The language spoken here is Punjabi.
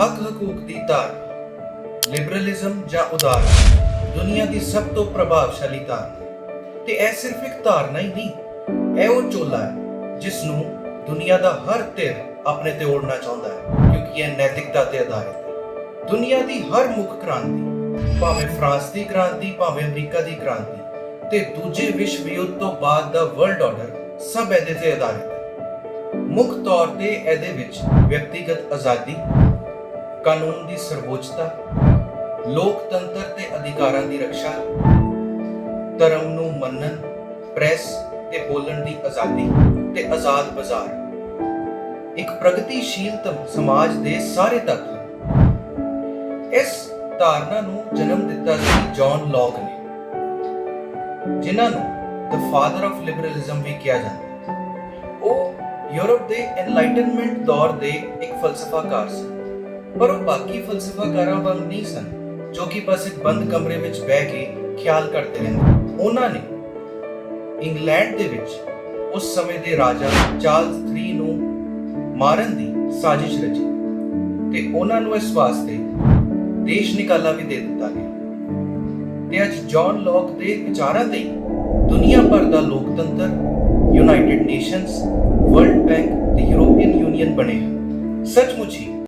ਹੱਕ ਹਕੂਕ ਦੀ ਧਾਰ ਲਿਬਰਲਿਜ਼ਮ ਜਾਂ ਉਦਾਰ, ਦੁਨੀਆ ਦੀ ਸਭ ਤੋਂ ਪ੍ਰਭਾਵਸ਼ਾਲੀ ਧਾਰ ਤੇ ਇਹ ਸਿਰਫ ਇੱਕ ਧਾਰਨਾ ਹੀ ਨਹੀਂ, ਇਹ ਉਹ ਚੋਲਾ ਹੈ ਜਿਸ ਨੂੰ ਦੁਨੀਆ ਦਾ ਹਰ ਧਿਰ ਆਪਣੇ ਤੇ ਓੜਨਾ ਚਾਹੁੰਦਾ ਹੈ, ਕਿਉਂਕਿ ਇਹ ਨੈਤਿਕਤਾ ਤੇ ਆਧਾਰਿਤ ਹੈ। ਦੁਨੀਆ ਦੀ ਹਰ ਮੁੱਖ ਕ੍ਰਾਂਤੀ, ਭਾਵੇਂ ਫਰਾਂਸ ਦੀ ਕ੍ਰਾਂਤੀ, ਭਾਵੇਂ ਅਮਰੀਕਾ ਦੀ ਕ੍ਰਾਂਤੀ, ਤੇ ਦੂਜੇ ਵਿਸ਼ਵ ਯੁੱਧ ਤੋਂ ਬਾਅਦ ਦਾ ਵਰਲਡ ਆਰਡਰ ਸਭ ਇਹਦੇ ਤੇ ਆਧਾਰਿਤ ਹੈ। ਮੁੱਖ ਤੌਰ ਤੇ ਇਹਦੇ ਵਿੱਚ ਵਿਅਕਤੀਗਤ ਆਜ਼ਾਦੀ ਕਾਨੂੰਨ ਦੀ ਸਰਵੋੱਚਤਾ, ਲੋਕਤੰਤਰ ਤੇ ਅਧਿਕਾਰਾਂ ਦੀ ਰੱਖਿਆ, ਧਰਮ ਨੂੰ ਮੰਨਣ, ਪ੍ਰੈਸ ਤੇ ਬੋਲਣ ਦੀ ਆਜ਼ਾਦੀ ਤੇ ਆਜ਼ਾਦ ਬਾਜ਼ਾਰ। ਇੱਕ ਪ੍ਰਗਤੀਸ਼ੀਲ ਤ- ਸਮਾਜ ਦੇ ਸਾਰੇ ਤੱਤ ਹਨ। ਇਸ ਧਾਰਨਾ ਨੂੰ ਜਨਮ ਦਿੱਤਾ ਸੀ ਜੌਨ ਲੌਕ ਨੇ, ਜਿਨ੍ਹਾਂ ਨੂੰ ਦ ਫਾਦਰ ਆਫ ਲਿਬਰਲਿਜ਼ਮ ਵੀ ਕਿਹਾ ਜਾਂਦਾ ਉਹ ਯੂਰਪ ਦੇ ਐਨਲਾਈਟਨਮੈਂਟ ਦੌਰ ਦੇ ਇੱਕ ਫਲਸਫਾਕਾਰ ਸੀ ਪਰ ਉਹ ਬਾਕੀ ਫਲਸਫਾਕਾਰਾਂ ਵਾਂਗ ਨਹੀਂ ਸਨ, ਜੋ ਕਿ ਬਸ ਇੱਕ ਬੰਦ ਕਮਰੇ ਵਿੱਚ ਬਹਿ ਕੇ ਖਿਆਲ ਕਰਦੇ ਰਹਿੰਦੇ ਉਹਨਾਂ ਨੇ ਇੰਗਲੈਂਡ ਦੇ ਵਿੱਚ ਉਸ ਸਮੇਂ ਦੇ ਰਾਜਾ ਚਾਰਲਸ III ਨੂੰ ਮਾਰਨ ਦੀ ਸਾਜ਼ਿਸ਼ ਰਚੀ ਤੇ ਉਹਨਾਂ ਨੂੰ ਇਸ ਵਾਸਤੇ ਦੇਸ਼ ਨਿਕਾਲਾ ਵੀ ਦੇ ਦਿੱਤਾ ਗਿਆ ਤੇ ਅੱਜ ਜੌਨ ਲੌਕ ਦੇ ਵਿਚਾਰਾਂ ਤੇ ਹੀ ਦੁਨੀਆ ਭਰ ਦਾ ਲੋਕਤੰਤਰ, ਯੂਨਾਈਟਿਡ ਨੇਸ਼ਨਸ, ਵਰਲਡ ਬੈਂਕ ਤੇ ਯੂਰੋਪੀਅਨ ਯੂਨੀਅਨ ਬਣੇ ਹਨ। ਸੱਚਮੁੱਚ ਹੀ